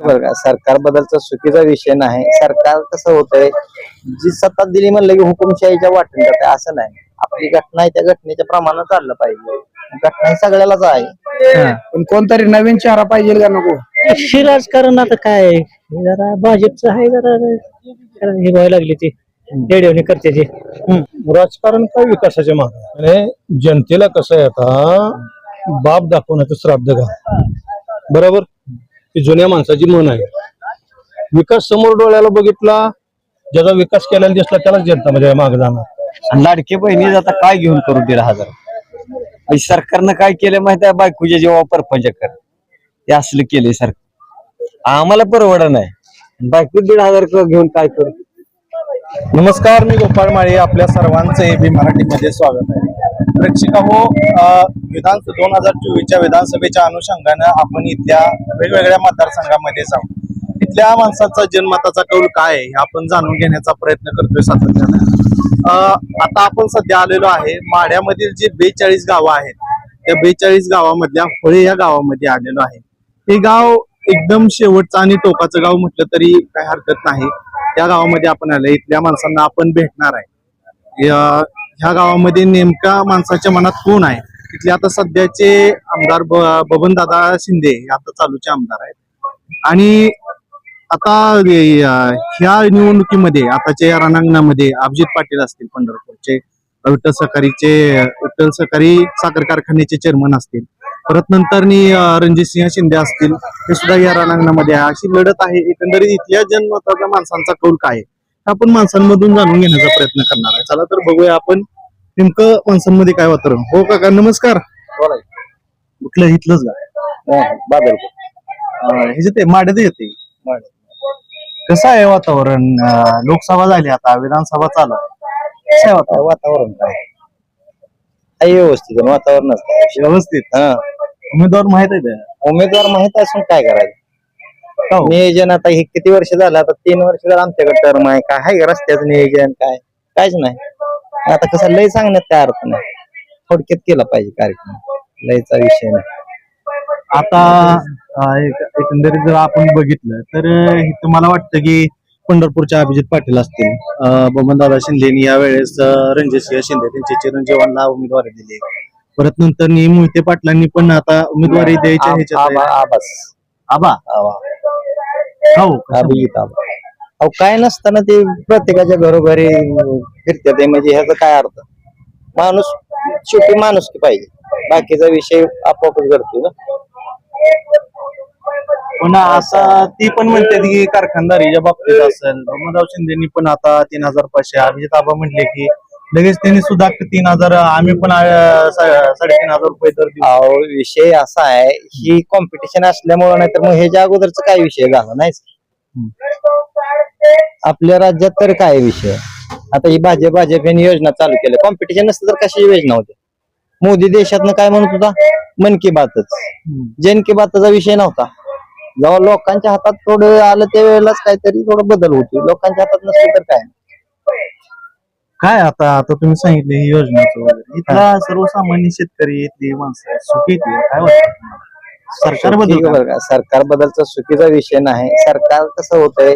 बरं का सरकार बद्दलचा चुकीचा विषय नाही. सरकार कसं होतंय जी सत्ता दिली म्हणलं की हुकुमशाहीच्या वाटून जाते असं नाही. आपली घटना आहे त्या घटनेच्या प्रमाणात चाललं पाहिजे. घटना ही सगळ्यालाच आहे. पण कोणतरी नवीन चेहरा पाहिजे का नको? हे राजकारण आता काय आहे? हे जरा भाजपचं आहे जरा जरा हे व्हायला लागली ती. रेडिओने करते ती. राजकारण काय विकासाच्या मागे? आणि जनतेला कसं आहे आता? बाप दाखवण्याचं श्राद्ध घाल बरोबर? ही जुन्या माणसाची मन आहे. विकास समोर डोळ्याला बघितला ज्याचा विकास केलेला दिसला त्यालाच जनता म्हणजे मागे जाणार. आणि लाडके बहिणी आता काय घेऊन करू दीड हजार? म्हणजे सरकारनं काय केलं माहिती आहे? बायकोच्या जेव्हा परपंच कर. ते असलं केलंय सरकार. आम्हाला परवडा नाही. बायको दीड हजार क- घेऊन काय करू? नमस्कार मी गोपाळ माळे आपल्या सर्वांचं एबी मराठीमध्ये स्वागत आहे. प्रेक्षक हो विधान दोन हजार चोवीसच्या विधानसभेच्या अनुषंगानं आपण इथल्या वेगवेगळ्या मतदारसंघामध्ये जाऊ. इथल्या माणसाचा जनमताचा कौल काय आहे हे आपण जाणून घेण्याचा प्रयत्न करतोय सातत्यानं. अं, आता आपण सध्या आलेलो आहे माड्यामधील जे बेचाळीस गावं आहेत त्या बेचाळीस गावामधल्या होळे या गावामध्ये आलेलो आहे. हे गाव एकदम शेवटचं आणि टोकाचं गाव म्हटलं तरी काही हरकत नाही. त्या गावामध्ये आपण आलो इथल्या माणसांना आपण भेटणार आहे. ह्या गावामध्ये नेमका माणसाच्या मनात कोण आहे? तिथले आता सध्याचे आमदार ब- बबनदादा शिंदे हे आता चालूचे आमदार आहेत. आणि आता ह्या निवडणुकीमध्ये आताच्या या रणांगणामध्ये अभिजित पाटील असतील पंढरपूरचे विठ्ठल सहकारीचे विठ्ठल सहकारी साखर कारखान्याचे चेअरमन असतील परत नंतर रणजित सिंह शिंदे असतील हे सुद्धा या रणांगणामध्ये आहे अशी लढत आहे. एकंदरीत इथल्या जनमताच्या माणसांचा कौल काय आहे? आपण माणसांमधून जाणून घेण्याचा प्रयत्न करणार आहे. चला तर बघूया आपण नेमकं माणसांमध्ये काय वातावरण? हो काका नमस्कार. कुठलं इथलंच का बादल हे जे ते माड्यात येते कसं आहे वातावरण? लोकसभा झाली आता विधानसभा चालू आहे. कसं आहे वातावरण? काय? आहे व्यवस्थित वातावरणच. व्यवस्थित? हा. उमेदवार माहीत आहे? उमेदवार माहीत असून काय करायचं? हो. नियोजन आता हे किती वर्ष झालं? आता तीन वर्ष झालं आमच्याकडे टर्म आहे काय आहे? रस्त्याचं नियोजन काय? काहीच नाही. आता कसं लय सांगण्यात काय अर्थ नाही. थोडक्यात केला पाहिजे कार्यक्रम. लयचा विषय नाही. आता अं, एक- एकंदरीत जर आपण बघितलं तर अं, इथं मला वाटतं की पंढरपूरच्या अभिजित पाटील असतील अं, बबनदादा शिंदेनी यावेळेस अं, रणजितसिंह शिंदे त्यांचे चिरंजीवांना उमेदवारी दिली. परत नंतर मोहिते पाटलांनी पण आता उमेदवारी द्यायच्या ह्याच्यात आबा आहे. आबास. आबा? आबा. हो अभिजित आबा. अहो काय नसताना ते प्रत्येकाच्या घरोघरी फिरतात ते म्हणजे ह्याचा काय अर्थ? माणूस शेवटी माणूस की पाहिजे. बाकीचा विषय आपोआपच घडतो ना. पण असा ती पण म्हणतात की कारखानदारीच्या बाबतीत असेल. बबनराव शिंदेनी पण आता तीन हजार पाचशे अभिजित आबा म्हणले की लगेच त्यांनी सुद्धा तीन हजार आम्ही पण साडेतीन हजार रुपये अहो विषय असा आहे ही कॉम्पिटिशन असल्यामुळे नाही तर मग ह्याच्या अगोदरच काय विषय झाला नाही आपल्या राज्यात तर काय विषय? आता ही भाजप भाजप यांनी योजना चालू केल्या कॉम्पिटिशन नसतं तर कशी योजना होती? मोदी देशातनं काय म्हणत होता? मन की बातच. जन की बातचा विषय नव्हता. जेव्हा लोकांच्या हातात थोडं आलं त्यावेळेलाच काहीतरी थोडं बदल होतो. लोकांच्या हातात नसतं तर काय? काय आता आता तुम्ही सांगितले ही योजनाचं वगैरे. इथला सर्वसामान्य शेतकरी इथली माणसं सुखी काय वाटतं सरकारबद्दल सरकार बद्दलचा चुकीचा विषय नाही. सरकार कसं होतंय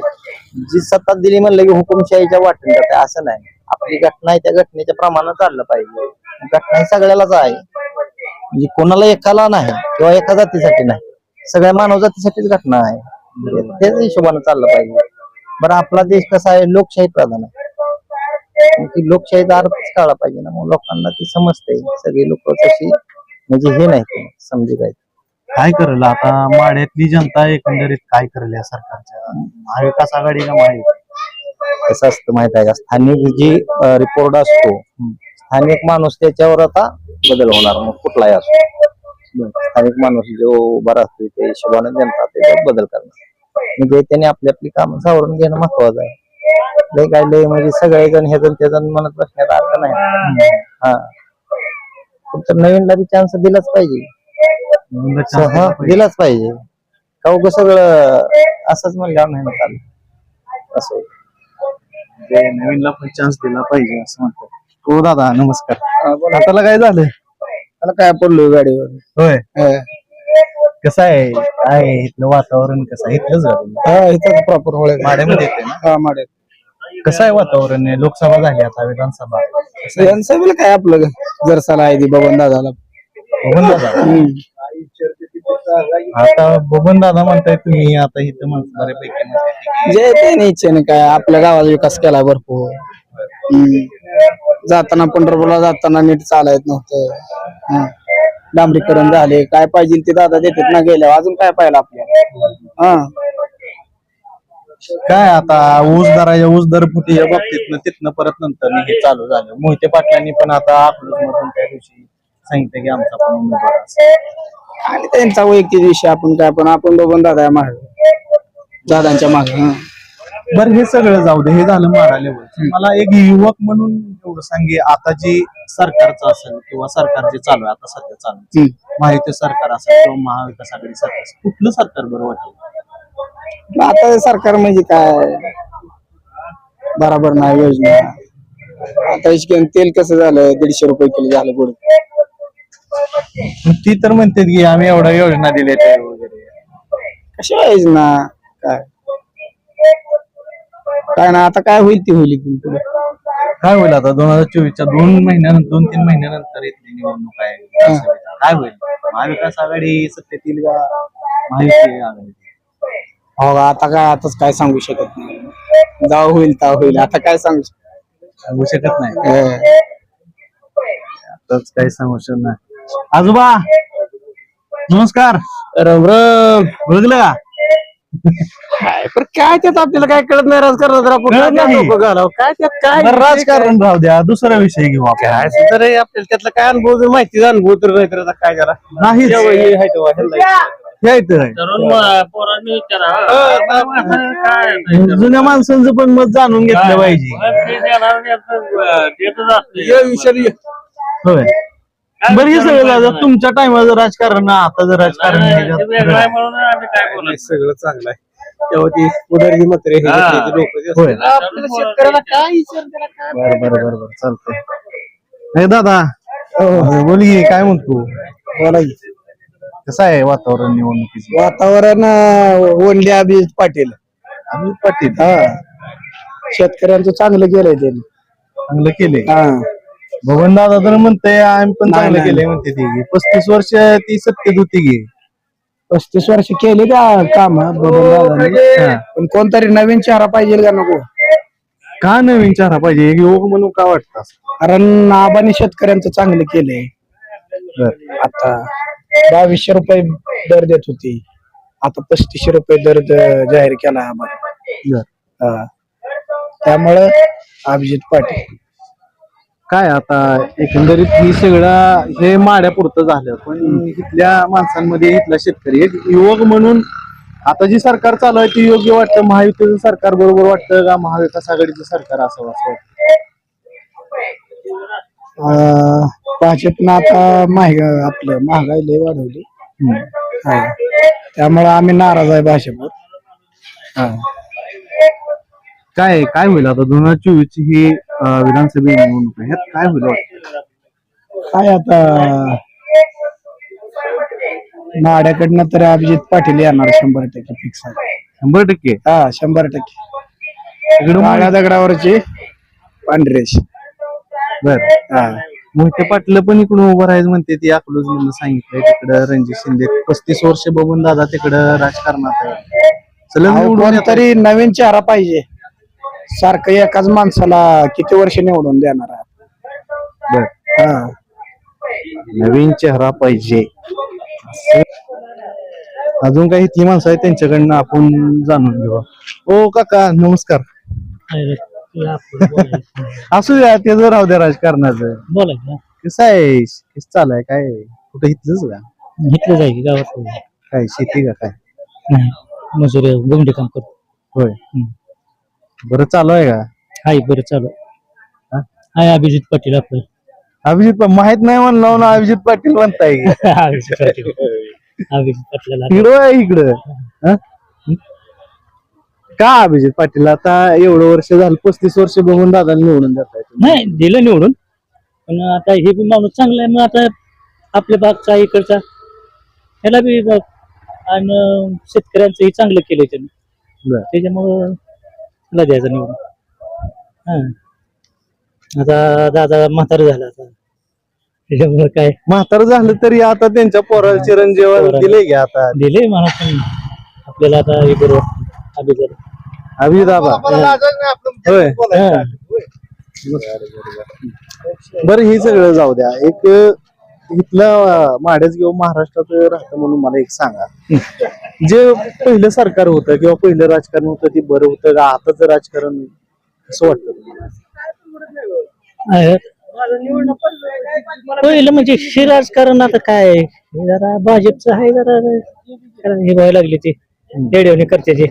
जी सत्ता दिली म्हणलं की हुकुमशाहीच्या वाटून जाते असं नाही. आपली घटना आहे त्या घटनेच्या प्रमाणात चाललं पाहिजे. घटना ही सगळ्यालाच आहे. म्हणजे कोणाला एकाला नाही किंवा एका जातीसाठी नाही. सगळ्या मानव जातीसाठीच घटना आहे. त्याच हिशोबाने चाललं पाहिजे. बरं आपला देश कसा आहे? लोकशाही प्रधान आहे. मग ती लोकशाहीचा अर्थच कळला पाहिजे ना. मग लोकांना ती समजते. सगळी लोक तशी म्हणजे हे नाही समजे काय काय करेल आता? माड्यातली जनता एकंदरीत काय करेल या सरकारच्या? महाविकास आघाडी का महाविकास कसं असतं माहीत आहे का? स्थानिक जी रिपोर्ट असतो स्थानिक माणूस त्याच्यावर आता बदल होणार मग कुठलाही असतो स्थानिक माणूस जो उभा राहतो त्या हिशोबाने जनता त्याच्यावर बदल करणार. म्हणजे त्याने आपली आपली कामं सावरून घेणं महत्वाचं आहे. लय काय लय म्हणजे सगळे जण हे जण ते जण म्हणत बसण्यात अर्थ नाही. हा. फक्त नवीनला बी चान्स दिलाच पाहिजे. हा, दिलाच पाहिजे. का उगं सगळं असंच म्हणल्यावर नाही ना असं ते नवीनला पण चान्स दिला पाहिजे असं म्हणतात. हो दादा नमस्कार. हाताला काय झालं? त्याला काय पडलो गाडीवर? होय. कसं आहे? काय आहे? इथलं वातावरण कसं आहे? इथलंच तुम्ही? हा इथं प्रॉपर होळे माड्यामध्ये येते ना? हा माडे कसं आहे वातावरण? आहे? लोकसभा झाली आता विधानसभा? यांचं काय आपलं जरसाला आहे ती बबन दादाला. आता बबन दादा म्हणताय तुम्ही आता इथं माणसं बऱ्यापैकी म्हणताय जे त्याने इच्छेने काय आपल्या गावाचा विकास केला भरपूर. हम्म. जाताना पंढरपूरला जाताना नीट चालायत नव्हतं. हं. डांबरीकरण झाले काय पाहिजे ते दादा देतात ना गेल्या अजून काय पाहिलं आपल्याला? हा. काय आता ऊस दराच्या ऊस दर फुटी या बाबतीत तिथनं परत नंतर हे चालू झालं. मोहिते पाटलांनी पण आता अकलूज मधून त्या दिवशी सांगितलं की आमचा पण उमेदवार असेल. आणि त्यांचा वैयक्तिक विषय आपण काय पण आपण बघून दादा माग. दादांच्या माग बरं हे सगळं जाऊ दे. हे झालं मारा लेवल मला एक युवक म्हणून एवढं सांगे आता जी सरकारचं असेल किंवा सरकार जे चालू आहे आता सध्या चालू आहे, महायुती सरकार असेल किंवा महाविकास आघाडी सरकार असेल, कुठलं सरकार बरं वाटेल? आता सरकार म्हणजे काय? बराबर नाही योजना. आता तेल कसं झालं? दीडशे रुपये किलो झालं पण ती तर म्हणते की आम्ही एवढ्या योजना दिल्या त्या वगैरे. कशा योजना काय? काय ना आता काय होईल ती होईल इथून पुढे? काय होईल आता? दोन हजार चोवीसच्या दोन महिन्यानंतर दोन तीन महिन्यानंतर इथली निवडणूक आहे. काय होईल? महाविकास आघाडी सत्तेत येईल का महायुती आघाडी हो का, आता काय? आताच काय सांगू शकत नाही. जाव होईल ता होईल. आता काय सांगू? शकत सांगू शकत नाही. नाही. आताच काही सांगू शकत नाही. आजोबा नमस्कार. राम राम. ओळखलं का? काय पण काय त्यात आपल्याला काय कळत नाही? राजकारण तर आपण कळत काय नाही. डोकं घालावं? काय त्यात काय बरं, राजकारण राहू द्या दुसरा विषय घेऊ आपण. काय तर हे आपल्याला त्यातला काय अनुभव जर माहिती अनुभव तर नाही तर आता काय करा नाही. जेव्हा हे आहे तेव्हा ह्याला हे इथं आहे. जुन्या माणसांचं पण मत जाणून घेतलं पाहिजे. ये. होय. बरं हे सगळं झालं तुमच्या टायमाचं राजकारण आता जर राजकारण ह्याच्यात- हे सगळं चांगलं आहे. तेव्हा ती उदरगी मात्र हे लोक होय. आपल्याला शेतकऱ्याला काय विचार त्याला काय बर बर बर बर चालतंय. हे दादा बोल की काय म्हणतो? बोला की. कसं आहे वातावरण निवडणुकीचं? वातावरण ओनली अभिजित पाटील. अमित पाटील? हा. शेतकऱ्यांचं चांगलं केलंय त्यांनी. चांगलं केले हा. भवन दादा तर म्हणते आम्ही पण नाही, चांगलं नाही. केलंय म्हणते ती पस्तीस वर्ष ती सत्तेत होती की पस्तीस वर्ष केले का काम हा. पण कोणतरी नवीन चेहरा पाहिजे का नको का नवीन चारा पाहिजे एक युवक म्हणून का वाटतं? कारण आबाने शेतकऱ्यांचं चांगलं केलंय. आता बावीसशे रुपये दर देत होती आता पस्तीसशे रुपये दर द- जाहीर केला. हा. त्यामुळं अभिजित पाटील काय आता एकंदरीत ही सगळं हे माड्यापुरतं झालं पण इथल्या माणसांमध्ये इथला शेतकरी एक युवक म्हणून आता जी सरकार चालू आहे ती योग्य वाटतं? महायुतीचं सरकार बरोबर वाटतं का महाविकास आघाडीचं सरकार असावं असं वाटतं? भाजपनं आता महाग आपलं महागाई लय वाढवली. हा. त्यामुळे आम्ही नाराज आहे भाजपवर. हा. काय काय होईल आता? दोन हजार चोवीस ही विधानसभा निवडणूक ह्यात काय होईल? काय आता? माड्याकडनं तर अभिजित पाटील येणार शंभर टक्के फिक्स आहे. शंभर टक्के? हा शंभर टक्के. इकडं काळ्या दगडावरची पांढरेश. बर. हा. मोहिते पाटील पण इकडून उभं राहायचं म्हणते ती अकलूज म्हणून सांगितलंय तिकडं रणजित शिंदे. पस्तीस वर्ष बघून दादा तिकडं राजकारणात आहे. सलग अहो, निवडून येतात. कोणतरी नवीन चेहरा पाहिजे. सारखं एकाच माणसाला किती वर्ष निवडून देणार आहे? बर. हा. नवीन चेहरा पाहिजे. अजून काही इथली माणसं आहेत त्यांच्याकडनं आपण जाणून घेऊ. ओ काका नमस्कार. असू द्या ते जर राहू द्या राजकारणाचं. बोला कसं आहे? कसं चालू आहे काय? कुठं इथलंच का? इथलं जाईल गावात काय? शेती का काय? मजुरी गुंडी काम करतो. होय. बरं चालू आहे का? हाय बरं चालू हा? हाय अभिजित पाटील आपलं. अभिजित पा- माहीत नाही म्हणलं ना अभिजित पाटील म्हणताय की. अभिजित पाटील. अभिजित पाटलाला इकडं आहे इकडं. हं? का अभिजित पाटील? आता एवढं वर्ष झालं पस्तीस वर्ष बघून दादा निवडून जात आहे नाही दिलं निवडून. पण आता हे बी माणूस चांगला आहे मग आता आपल्या भागचा इकडचा ह्याला बी आणि शेतकऱ्यांचंही चांगलं केलंय बरं. त्यानं त्याच्यामुळं त्याला द्यायचं निवडून हा. आता दादा म्हातारा झाला आता. त्याच्यामुळं काय? म्हातार झालं तरी आता त्यांच्या पोराला चिरंजीव पोराला. दिले घ्या आता. दिले मला पण आपल्याला आता हे करू. अभिजर अभिदाबा होय. बरं हे सगळं जाऊ द्या. एक इथलं माड्याच घेऊन महाराष्ट्रात राहतं म्हणून मला एक सांगा. जे पहिलं सरकार होतं किंवा पहिलं राजकारण होतं ते बरं होतं का? आताचं राजकारण कसं वाटतं तुम्हाला? पहिलं म्हणजे हे राजकारण आता काय आहे? हे जरा भाजपचं आहे जरा जरा हे व्हायला लागली ती. रेडिओने करते ते.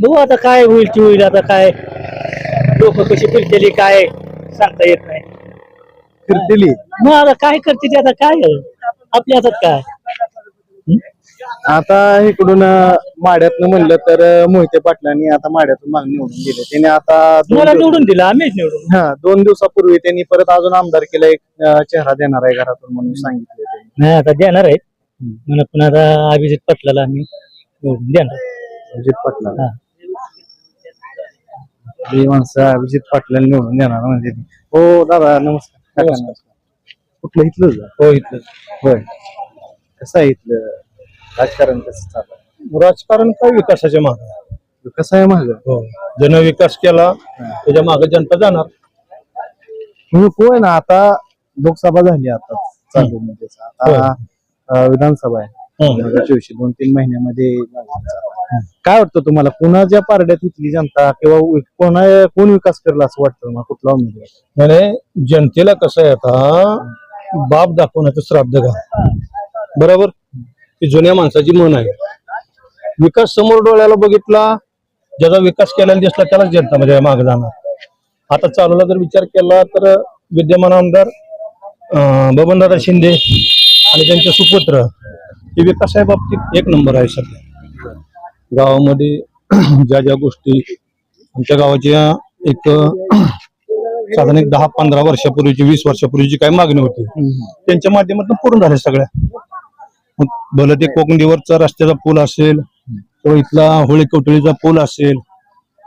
बघू आता काय होईल ती होईल आता काय? लोक कशी फिरतेली काय सांगता येत नाही. फिरतेली मग आता काय करते ते आता काय? आहे? आपल्या हातात काय? आता इकडून माड्यातनं म्हणलं तर मोहिते पाटलांनी आता माड्यातून मागणी निवडून दिली. त्याने आता दोन मला दिवस- निवडून दिलं आम्हीच निवडून. हा दोन दिवसापूर्वी त्यांनी परत अजून आमदारकीला एक अं, चेहरा देणार आहे घरातून म्हणून सांगितले त्यांनी. नाही आता देणार आहेत. मला पण आता अभिजित पटलाला आम्ही निवडून देणार. अजित पाटला हा. ही माणसं अभिजित पाटलाला निवडून देणार म्हणजे. हो दादा नमस्कार. नमस्कार कुठलं इथलं हो इथलं होय. कसं आहे इथलं राजकारण कसं चालू आहे? राजकारण काय विकासाच्या मागे? कसं आहे माग? हो. ज्यानं विकास केला त्याच्यामागे जनता जाणार. म्हणजे होय ना आता लोकसभा झाली आता चालू म्हणजे. आता अं, विधानसभा आहे. हम्म. दोन तीन महिन्यामध्ये. काय वाटतं तुम्हाला? कुणाच्या पारड्यात इथली जनता किंवा कोणा कोण विकास करेल असं वाटतं तुम्हाला? कुठला उमेदवार? नाही जनतेला कसं आहे आता बाप दाखवण्याचं श्राद्ध घाल बरोबर? ती जुन्या माणसाची मन आहे. विकास समोर डोळ्याला बघितला ज्याचा विकास केलेला दिसला त्यालाच जनता म्हणजे माग जाणार. आता चालूला जर विचार केला तर विद्यमान आमदार अं, बबनदादा शिंदे आणि त्यांचे सुपुत्र हे विकासाच्या बाबतीत एक नंबर आहे सध्या. गावामध्ये ज्या ज्या गोष्टी आमच्या गावाच्या एक साधारण एक दहा पंधरा वर्षापूर्वीची वीस वर्षापूर्वीची काय मागणी होती. त्यांच्या माध्यमातून पूर्ण झाल्या सगळ्या. भलं ते कोकणीवरचा रस्त्याचा पूल असेल किंवा इथला होळी कवटळीचा पूल असेल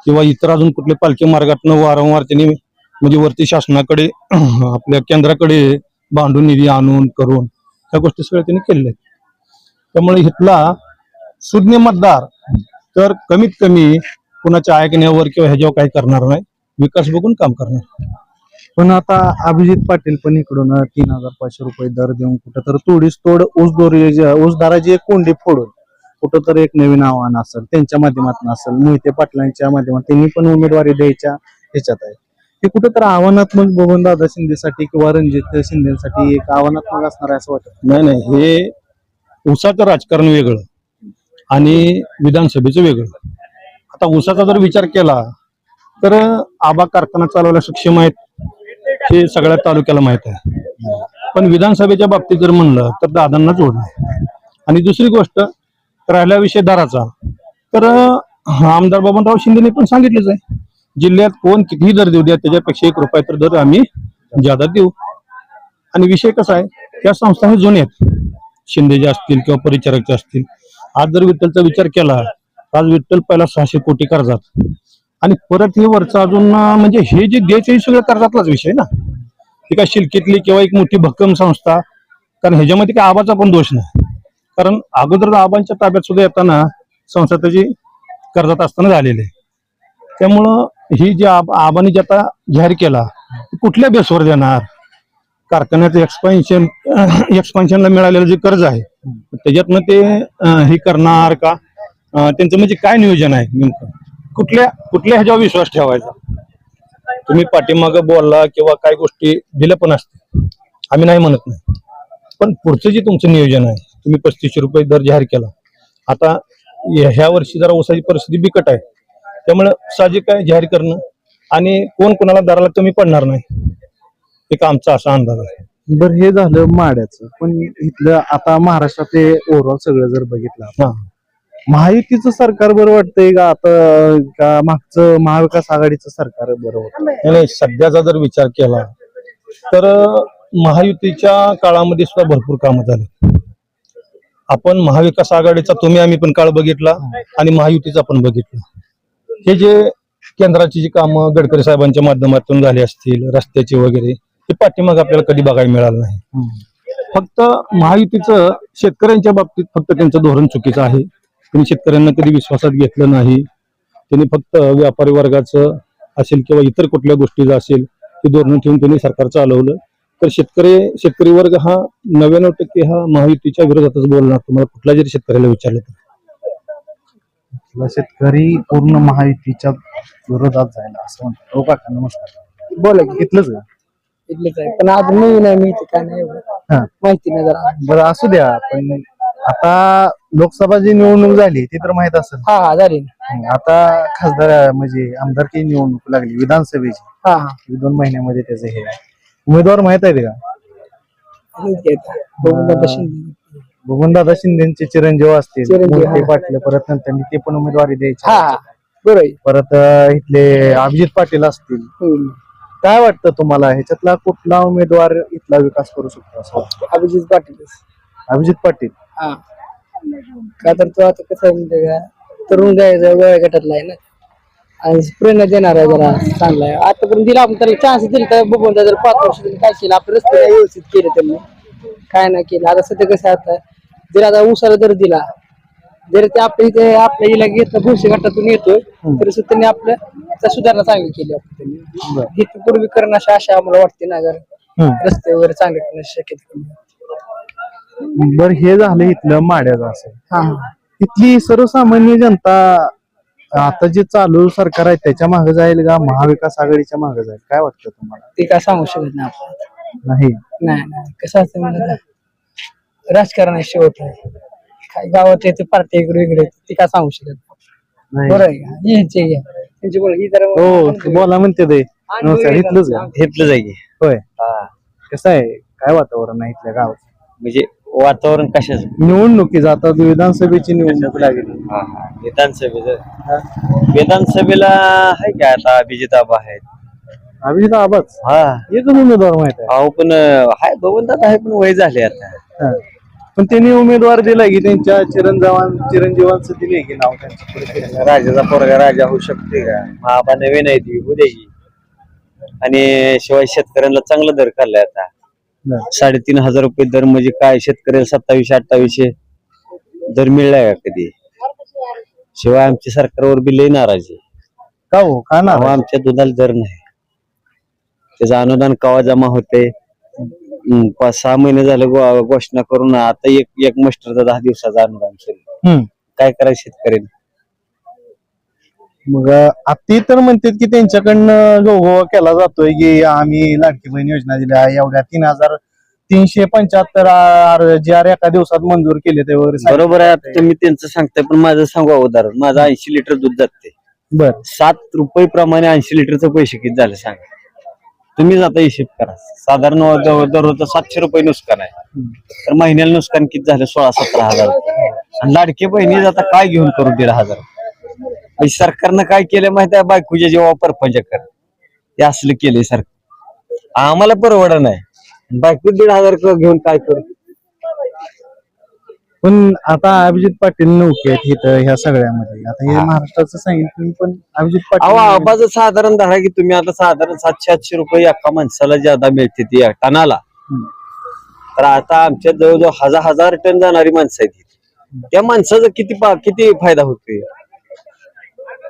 किंवा इतर अजून कुठले पालखी मार्गातनं वारंवार त्यांनी म्हणजे वरती शासनाकडे आपल्या केंद्राकडे भांडून निधी आणून करून त्या गोष्टी सगळ्या त्यांनी केलेल्या आहेत. त्यामुळे इथला सुज्ञ मतदार तर कमीत कमी कुणाच्या ऐकण्यावर किंवा ह्याच्यावर काही करणार नाही. विकास बघून काम करणार. पण आता अभिजित पाटील पण इकडून तीन हजार पाचशे रुपये दर देऊन कुठं तर तोडीस तोड ऊस दोरी ऊसदाराची एक कोंडी फोडून कुठं तर एक नवीन आव्हान असेल त्यांच्या माध्यमातून असेल मोहिते पाटलांच्या माध्यमातून त्यांनी पण उमेदवारी द्यायच्या ह्याच्यात आहे. ते कुठं तर आव्हानात्मक दादा शिंदेसाठी किंवा रणजित शिंदेसाठी एक आव्हानात्मक असणार आहे असं वाटतं? नाही नाही हे ऊसाचं राजकारण वेगळं. आणि विधानसभेचं वेगळं. आता ऊसाचा जर विचार केला तर आबा कारखाना चालवायला सक्षम आहेत हे सगळ्या तालुक्याला माहीत आहे. पण विधानसभेच्या बाबतीत जर म्हणलं तर दादांना जोडणं आणि दुसरी गोष्ट राहिला विषय दराचा. तर आमदार बबनराव शिंदेने पण सांगितलेच आहे. जिल्ह्यात कोण कितीही दर देऊ द्या त्याच्यापेक्षा एक रुपये तर दर आम्ही ज्यादा देऊ. आणि विषय कसा आहे त्या संस्था हे जुन्या आहेत शिंदेचे असतील किंवा परिचारकचे असतील आज जर विठ्ठलचा विचार केला तर आज विठ्ठल पहिला सहाशे कोटी कर्जात. आणि परत हे वरचं अजून म्हणजे हे जे द्यायचं हे सगळं कर्जातलाच विषय ना. ती काय शिलकीतली किंवा एक मोठी भक्कम संस्था कारण ह्याच्यामध्ये काय आबाचा पण दोष नाही. कारण अगोदर आबांच्या ताब्यात सुद्धा येताना संस्था त्याची कर्जात असताना झालेली आहे. त्यामुळं ही जी आब आबाने जे आता जाहीर केला कुठल्या बेसवर देणार? कारखान्याचं एक्सपान्शन एक्सपान्शनला मिळालेलं जे कर्ज आहे त्याच्यातनं ते हे करणार का? त्यांचं म्हणजे काय नियोजन आहे नेमकं? कुठल्या कुठल्या ह्याच्यावर विश्वास ठेवायचा? तुम्ही पाठीमागं बोलला किंवा काय गोष्टी दिल्या पण असते आम्ही नाही म्हणत नाही. पण पुढचं जे तुमचं नियोजन आहे तुम्ही पस्तीसशे रुपये दर जाहीर केला. आता ह्या वर्षी जरा ओसाची परिस्थिती बिकट आहे. त्यामुळे साहजिक आहे जाहीर करणं. आणि कोण कोणाला दराला कमी पडणार नाही. एक आमचा असा अंदाज आहे. बरं हे झालं माड्याचं. पण इथलं आता महाराष्ट्रात ते ओव्हरऑल सगळं जर बघितलं आपण, हा. महायुतीचं सरकार बरं वाटतंय का? आता का मागचं महाविकास आघाडीचं सरकार बरं होतं? नाही, नाही सध्याचा जर विचार केला तर अं, महायुतीच्या काळामध्ये सुद्धा भरपूर कामं झाली. आपण महाविकास आघाडीचा तुम्ही आम्ही पण काळ बघितला आणि महायुतीचा पण बघितला. हे जे केंद्राची जी कामं गडकरी साहेबांच्या माध्यमातून झाली असतील रस्त्याची वगैरे हे पाठीमाग आपल्याला कधी बघायला मिळालं नाही. फक्त महायुतीचं शेतकऱ्यांच्या बाबतीत फक्त त्यांचं धोरण चुकीचं आहे. त्यांनी शेतकऱ्यांना कधी विश्वासात घेतलं नाही. त्यांनी फक्त व्यापारी वर्गाचं असेल किंवा इतर कुठल्या गोष्टीचं असेल ते धोरण ठेवून त्यांनी सरकार चालवलं. तर शेतकरी शेतकरी वर्ग हा नव्याण्णव टक्के हा महायुतीच्या विरोधातच बोलणार. तुम्हाला कुठल्या जरी शेतकऱ्याला विचारलं तर. शेतकरी पूर्ण महायुतीच्या विरोधात जायला असं म्हणतात. हो काका नमस्कार. बोला की इथलंच का इथलेच आहे पण आज नवीन आहे माहिती काय नाही एवढं. हा. माहिती नाही जरा बरं असू द्या पण आता लोकसभा जी निवडणूक झाली ती तर माहीत असेल हा हा झाली ना. हं, आता खासदार म्हणजे आमदारकी निवडणूक लागली विधानसभेची हा हा दोन महिन्यामध्ये त्याचे हे आहे. उमेदवार माहीत आहेत का. बघून आता शिंदे. शिंदेचे चिरंजीव असतील चिरंजीव, मोहिते हा. पाटील परत नंतर ते पण उमेदवारी द्यायची हा हा बरोबर आहे. परत अं, इथले अभिजित पाटील असतील हम्म. काय वाटतं तुम्हाला? ह्याच्यातला कुठला उमेदवार इथला विकास करू शकतो असं वाटतं? अभिजित पाटीलच अभिजित पाटील. हा. का तर तो आता कसं आहे का? तरुण गायचा वेळ गटातला आहे ना. आणि प्रेरणा देणार आहे जरा चांगला आहे. आतापर्यंत दिला आपण त्याला चान्स दिला तर बघून जर पाच वर्ष काय केलं आपले रस्ते काय व्यवस्थित केले त्यांनी. काय नाही केलं. आता सध्या कसं आहे आता जर आता उसाला जर दिला जर ते आपल्या इथे आपल्या इला घेतलं भविष्य गटातून येतोय तरी सुद्धा त्यांनी आपल्या सुधारणा चांगली केली आपण ही पूर्वी करणं अशा आशा आम्हाला वाटते ना जर. रस्ते वगैरे चांगले करण्याची शक्यता कमी आहे. बर हे झालं इथलं माड्याचं असेल हा. इथली सर्वसामान्य जनता आता जे चालू सरकार आहे त्याच्यामागे जाईल का? महाविकास आघाडीच्या मागे जाईल? काय वाटतं तुम्हाला? ते काय सांगू शकत नाही आपण नाही. नाही कसं असतं राजकारण आहे शेवट आहे. काय गावात येते पार्टी इकडे वेगळे ती काय सांगू शकत नाही. बरं आहे का? यांचे घ्या त्यांची बोला ही जरा हो बोला म्हणते ते. नमस्कार इथलंच का? घेतलं जाईल होय. कसं आहे? काय वातावरण आहे इथल्या गावात? म्हणजे वातावरण कशाचं? निवडणुकीचं आता विधानसभेची निवडणूक लागली. विधानसभेचं? विधानसभेला आहे का आता अभिजित आबा आहेत? अभिजित आबाच? हा. एकच उमेदवार माहीत आहे? अहो पण हाय बघून आहे पण वय झाले आता. हा. पण त्यांनी उमेदवार दिला की त्यांच्या चिरंजीवान चिरंजीवांचं दिले की नाव त्यांचं पुढे. राजाचा पोरगा राजा होऊ शकते का? आबा नवीन आहे ती द्यायची आणि शिवाय शेतकऱ्यांना चांगला दर काढलाय आता. बरं. साडेतीन हजार रुपये दर म्हणजे काय? शेतकऱ्याला सत्तावीसशे अठ्ठावीसशे दर मिळलाय का कधी? शिवाय आमची सरकारवर बी लई नाराज आहे. का हो? का ना अहो, आमच्या दुधाला दर नाही. त्याचं अनुदान कवा जमा होते पाच सहा महिने झाले घोषणा करून आता एक एक मस्टरचा दहा दिवसाचा अनुदान सुरू. काय करायचं शेतकऱ्यांनी? मग आता ते तर म्हणतात की त्यांच्याकडनं गौगोवा केला जातोय की आम्ही लाडकी बहीण योजना दिल्या एवढ्या तीन हजार तीनशे पंच्याहत्तर जे आर एका दिवसात मंजूर केले ते वगैरे बरोबर आहे. आता तुम्ही त्यांचं सांगताय पण माझं सांगू उदाहरण माझं ऐंशी लिटर दूध जाते बर. सात रुपये प्रमाणे ऐंशी लिटरचं पैसे किती झाले सांगा. तुम्ही जाता हिशेब करा. साधारण दररोज सातशे रुपये नुकसान आहे. तर महिन्याला नुकसान किती झालं? सोळा सतरा हजार आणि लाडके बहिणी आता काय घेऊन करू दीड हजार? म्हणजे सरकारनं काय केलं माहिती आहे? बायकोच्या जेव्हा परपंच कर. ते असलं केलंय सरकार आम्हाला परवडा नाही. बायको दीड हजार घेऊन काय करू? पण आता अभिजित पाटील नौके आहेत इथं ह्या सगळ्यामध्ये आता हे महाराष्ट्राचं सांगितलं पण अभिजित अहो पाटील साधारण धरा की तुम्ही आता साधारण सातशे आठशे रुपये एका माणसाला ज्यादा मिळते ती टनाला हम्म. तर आता आमच्या जवळजवळ हजार हजार टन जाणारी माणसं आहेत. त्या माणसाचा किती पा- किती फायदा होतोय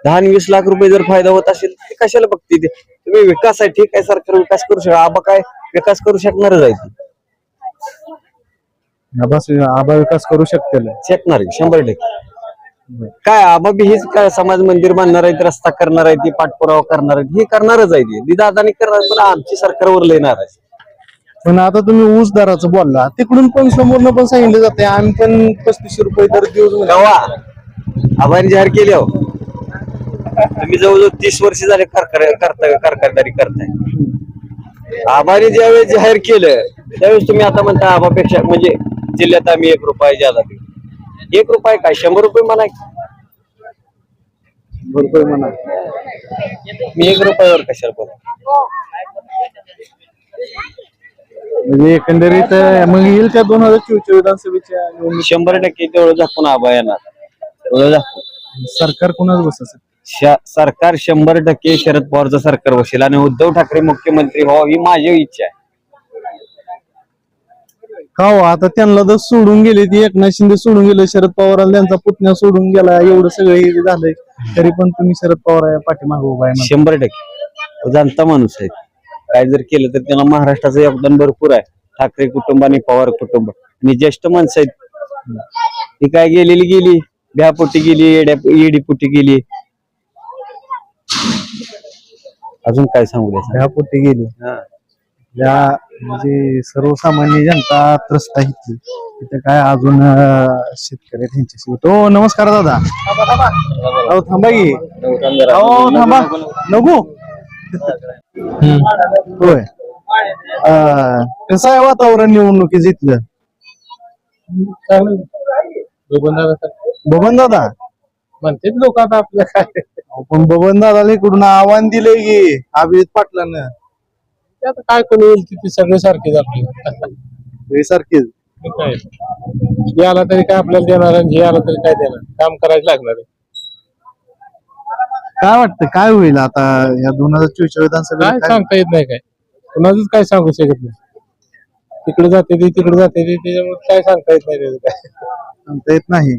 दहा आणि वीस लाख रुपये जर फायदा होत असेल तर ते कशाला बघते ते तुम्ही विकास आहे ठीक आहे सरकार विकास करू शकता आबा काय विकास करू शकणारच आहे ती. बस आबा विकास करू शकतील. शकणार आहे शंभर टक्के. काय आबा बी हेच काय समाज मंदिर बांधणार आहेत रस्ता करणार आहे ती पाठपुरावा करणार आहेत हे करणारच आहे ती. दादानी करणार पण आमची सरकारवर लय नाराज पण आता तुम्ही ऊस दराचं बोलला तिकडून पण समोरनं पण सांगितलं जाते आम्ही पण पस्तीसशे रुपये दर देऊ म्हणजे. गवा आबाने जाहीर केले हो. तुम्ही जवळजवळ तीस वर्ष झाले कारखाना करता कारखानदारी करताय. आबाने ज्यावेळेस जाहीर केलं त्यावेळेस तुम्ही आता म्हणता आबापेक्षा म्हणजे जिल्ह्यात आम्ही एक रुपये ज्यादा देऊ. एक रुपये काय? शंभर रुपये म्हणा रुपये म्हणा. मी एक रुपयावर कशाला बोलतो म्हणजे एकंदरीत मग येईल का दोन हजार चोवीस विधानसभेच्या शंभर टक्के तेवढं झाकून आबा येणार. तेवढं झाकून. सरकार कोणाच शा- सरकार शंभर टक्के शरद पवारचं सरकार बसेल. आणि उद्धव ठाकरे मुख्यमंत्री व्हावं ही माझी इच्छा आहे. का हो आता त्यांना तर सोडून गेले ती. एकनाथ शिंदे सोडून गेले. शरद पवारांना त्यांचा पुतण्या सोडून गेला. एवढं सगळं हे झालंय. तरी पण तुम्ही शरद पवार पाठीमागे उभा आहे. शंभर टक्के. जाणता माणूस आहे. काय जर केलं तर त्याला महाराष्ट्राचं योगदान भरपूर आहे. ठाकरे कुटुंब आणि पवार कुटुंब. आणि ज्येष्ठ माणसं आहेत. ती काय गेलेली गेली. भ्यापोटी गेली येड्या येडीपोटी गेली. अजून काय सांगू द्या? ह्या पोटी गेली या म्हणजे सर्वसामान्य जनता त्रस्त आहे इथली. तिथे काय अजून अं, शेतकरी त्यांच्याशी तो नमस्कार दादा. अहो थांबा की. अहो थांबा. नको. होय. अं, कसं आहे वातावरण निवडणुकीच इथलं? बबन दादा म्हणते लोक आता आपल्या काय पण बबन दादाला इकडून आव्हान दिलंय की अभिजित पाटलानं. ते आता काय कोणी येईल तिथे सगळे सारखे आपले. हे सारखेच. काय? हे आला तरी काय आपल्याला देणार आणि हे आला तरी काय देणार? काम करायला लागणार आहे. काय वाटतं? काय होईल आता या दोन हजार चोवीस विधानसभेला काय काय? सांगता येत नाही काय. कुणाचंच काय सांगू शकत नाही. तिकडे जाते ते तिकडे जाते ते त्याच्यामुळे काय सांगता येत नाही त्याचं काय. सांगता येत नाही.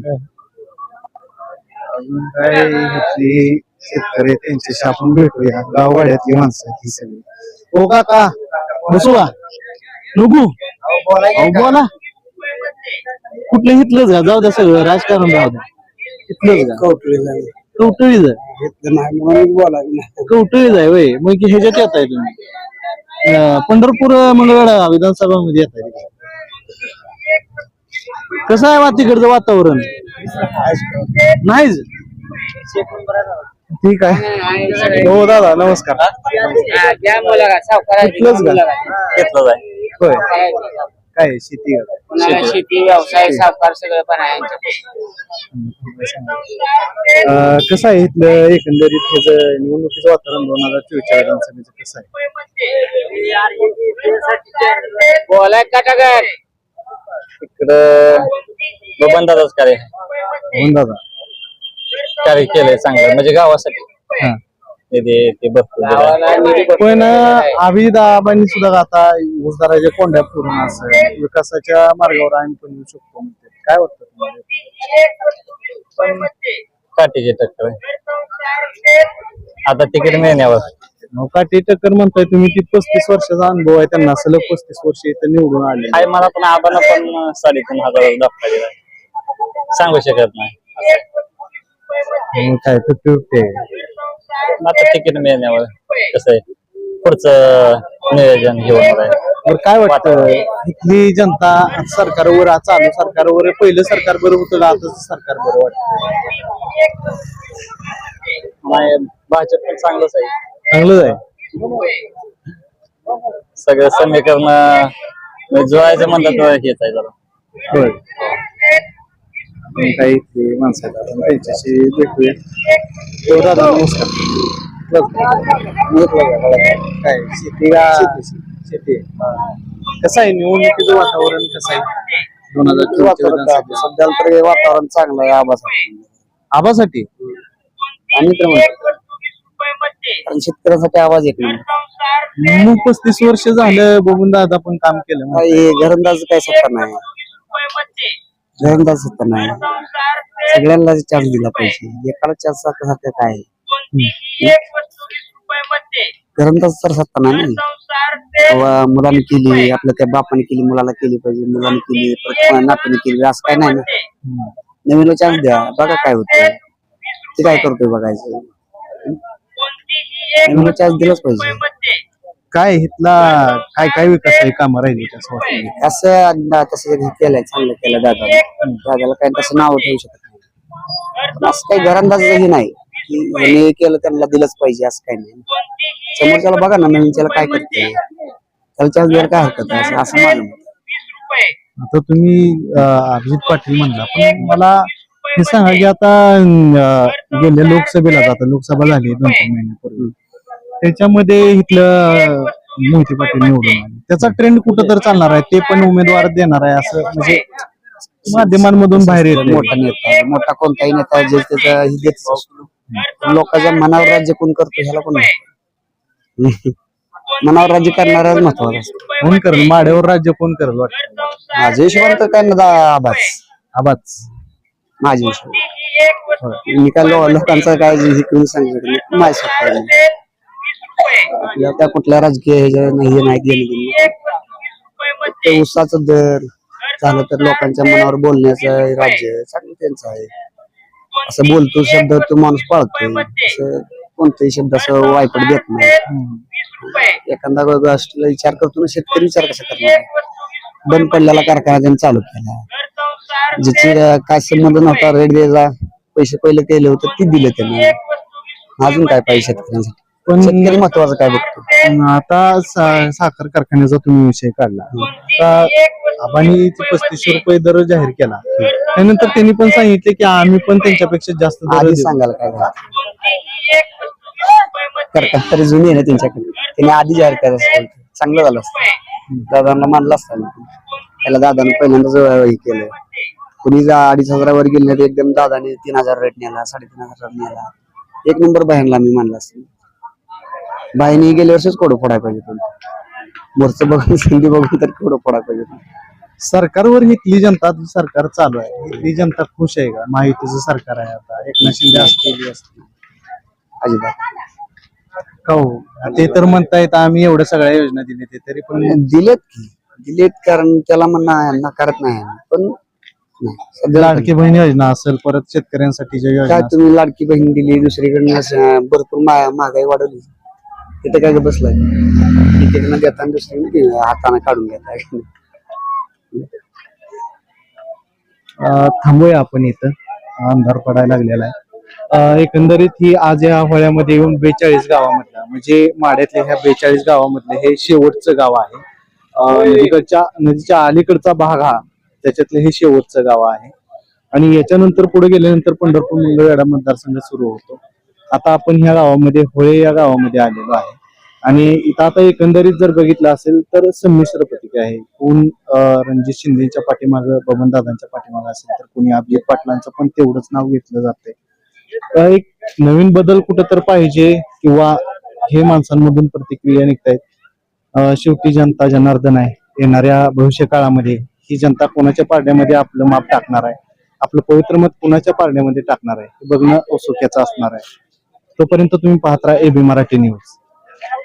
अजून काय? इथली शेतकरी आहेत, त्यांच्याशी आपण भेटूया. गावगाड्यातली माणसं आहेत ही सगळी. हो काका बसू का नको अहो, बोला कुठलं हितलंच का जाऊ द्या सगळं राजकारण राहू द्या हितलंच का आहे आहे वय मग की ह्याच्यात येत आहे तुम्ही अं, पंढरपूर मंगळवेढा विधानसभा मध्ये येत आहे कसं आहे वा तिकडचं वातावरण नाहीच ठीक आहे. हो दादा नमस्कार. तिथलंच का? घेतलं जाय. होय. काय शेती का? शेती. व्यवसाय सावकार सगळं पण आहे अं, कसं आहे इथलं एकंदरीत ह्याचं निवडणुकीचं वातावरण दोन हजार चोवीसच्या विधानसभेचं कसं आहे? बोलाय कटागर इकडं बबन दादाच कार्य हो दादा. कार्य केलंय चांगलं. म्हणजे गावासाठी. हा. निधी ते भरपूर दिलाय. पण अभिजित आबांनी सुद्धा आता ऊसदाराच्या कोंड्या पूर्ण असं विकासाच्या मार्गावर आम्ही पण येऊ शकतो म्हणते. काय वाटतं तुम्हाला? काठीची टक्कर आहे. आता तिकीट मिळण्यावर. नौकाटी टक्कर म्हणताय तुम्ही ती पस्तीस वर्षाचा अनुभव आहे त्यांना. सलग पस्तीस वर्ष इथं निवडून आले हाय मला पण आबाला पण साडेतीन हजार दाखवा दिला सांगू शकत नाही. मग काय फिफ्टी फिफ्टी आता तिकीट मिळण्यावर कसं आहे? पुढचं नियोजन घेऊन आहे. काय वाटतं? इथली जनता सरकारवर आ- चालू सरकारवर पहिलं सरकार बरं होतं का आताच सरकार बरं वाटतं? नाही भाजप पण चांगलंच आहे. चांगलंच आहे. सगळं समीकरण जुळायचं म्हणतात तर हेच आहे जरा. होय. काही इथली माणसं आहेत आपण त्यांच्याशी भेटूया. हो दादा नमस्कार. काय शेती का शेती कसं आहे निवडणुकीचं वातावरण? कसं आहे? दोन हजार सध्या तर हे वातावरण चांगलं आहे आबासाठी. आबासाठी? आम्ही तर कारण शेतकऱ्यासाठी आवाज येत नाही. मग पस्तीस वर्ष झालं बघून दादा पण काम केलं मग. हे घरंदाज काय सत्ता नाही. घरंदाज सत्ता नाही. सगळ्यांना चान्स दिला पाहिजे. एकाला चान्स सारखं काय? घरंदाज तर सत्ता नाही मुलाने केली आपल्या त्या बापाने केली मुलाला केली पाहिजे मुलाने केली परत नातूने केली असं काय नाही ना. नवीन चान्स द्या. बघा काय होतं ते काय करतोय बघायचं. नवीन चान्स दिलाच पाहिजे. काय इथला काय काय विकास आहे? कामं राहिली असं वाटतं असं दा- तसं जरी केलंय चांगलं केलं दादा दादाला काही तसं नाव ठेवू शकत नाही. पण असं काही घरंदाजही नाही. की याने केलं त्यांना दिलंच पाहिजे असं काही नाही. समोरच्याला बघा ना नवीन त्याला काय करते त्याला द्यायला काय हरकत आहे असं- असं माझं मत. आता तुम्ही अं, अभिजित पाटील म्हणला पण मला हे सांगा की आता अं, गेल्या लोकसभेला आता लोकसभा झाली दोन तीन महिन्यापूर्वी. त्याच्यामध्ये इथलं मोहिते पाटील निवडून आले. त्याचा ट्रेंड कुठं तर चालणार आहे ते पण उमेदवार देणार आहे असं म्हणजे माध्यमांमधून बाहेर येत मोठा नेता आहे. मोठा कोणताही नेता आहे, जे त्याचा हे असतो. लोकांच्या मनावर राज्य कोण करतो ह्याला कोण. मनावर राज्य करणाराच महत्त्वाचा असतो. कोण करेल? माड्यावर राज्य कोण करेल वाटतं? माझ्या हिशोबाने तर काय ना आबाच. आबाच. माझ्या हिशोबाने. मी काय लो- लोकांचं काय हे करून सांगितलं माझ्या स्वतःला. आपल्या त्या कुठल्या राजकीय हे नाही उसाचं दर झालं तर लोकांच्या मनावर बोलण्याचं राज्य चांगलं त्यांचं आहे. असं बोलतो शब्द तो माणूस पाळतो असं कोणताही शब्द असं वायपट देत नाही. एखादा गोष्टीला विचार करतो ना शेतकरी विचार कसा करणार? बंद पडलेला कारखाना त्यांनी चालू केला. ज्याची काय संबंध नव्हता रेट पैसे पहिले केले होते ते दिले त्यांनी. अजून काय पाहिजे शेतकऱ्यांसाठी? पण शेतकरी महत्वाचं काय बघतो? आता सा- साखर कारखान्याचा तुम्ही विषय काढला. आता आबांनी पस्तीसशे रुपये दर जाहीर केला. त्यानंतर त्यांनी पण सांगितले की आम्ही पण त्यांच्यापेक्षा जास्त दर आधी देऊ. सांगायला काय झालं. कारखाना तरी जुनी आहे ना त्यांच्याकडे. त्यांनी आधी जाहीर करायचं असतं. चांगलं झालं असतं. दादांना मानलं असतं त्याला दादाने पहिल्यांदाच हे केलं. कुणी जा अडीच हजारावर गेले तर एकदम दादाने तीन हजार रेट नेला साडेतीन हजार रेट नेला. एक नंबर बाहेरला मी मानला असतं. बाईने गेल्या वर्षीच कोडं पाहिजे मोरचं बघून संधी बघून तर कोडं फोडायला पाहिजे. सरकारवर इथली जनता सरकार चालू आहे. इथली जनता खुश आहे का? माहितीचं सरकार आहे आता. एकनाथ शिंदे असतील असतील. अजिबात. का हो? ते तर म्हणतायत आम्ही एवढ्या सगळ्या योजना दिल्या ते तरी पण दिलेत की. दिलेत कारण त्याला म्हणणं नाकारत नाही आम्ही. पण नाही सध्या लाडकी बहीण योजना असेल परत शेतकऱ्यांसाठीच्या योजना काय तुम्ही लाडकी बहीण दिली दुसरीकडनं असं भरपूर मा- महागाई वाढवली. तिथे काय बसलाय? तिकडनं घेताना दुसरी हाताने काढून घेता अं, थांबूया आपण इथं. अंधार पडायला लागलेला आहे. अं, एकंदरीत ही आज या होळ्यामध्ये येऊन बेचाळीस गावामधला म्हणजे माड्यातल्या ह्या बेचाळीस गावामधले हे शेवटचं गाव आहे. अं, नदीकडच्या नदीच्या अलीकडचा भाग हा त्याच्यातलं हे शेवटचं गाव आहे. आणि याच्यानंतर पुढे गेल्यानंतर पंढरपूर मंगळवेढा मतदारसंघ सुरू होतो. आता आपण ह्या गावामध्ये होळे या गावामध्ये आलेलो आहे. आणि इथं आता एकंदरीत जर बघितलं असेल तर संमिश्र प्रतिक्रिया आहे. कोण रणजित शिंदेच्या पाठीमागं बबनदादांच्या पाठीमागं असेल तर कोणी अभिजित पाटलांचं पण तेवढंच नाव घेतलं जाते एक नवीन बदल कुठं तर पाहिजे किंवा हे माणसांमधून प्रतिक्रिया निघतायत? शेवटी जनता जनार्दन आहे. येणाऱ्या भविष्य काळामध्ये ही जनता कोणाच्या पारड्यामध्ये आपलं माप टाकणार आहे? आपलं पवित्र मत कोणाच्या पारड्यामध्ये टाकणार आहे? हे बघणं औसुक्याचं असणार आहे. तोपर्यंत तुम्ही पाहत राहा एबी मराठी न्यूज.